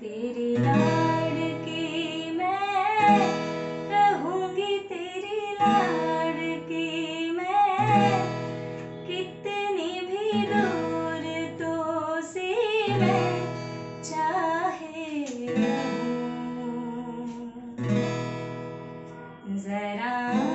तेरी लाड़की मैं रहूँगी, तेरी लाड़की मैं। कितनी भी दूर तो से मैं चाहे जरा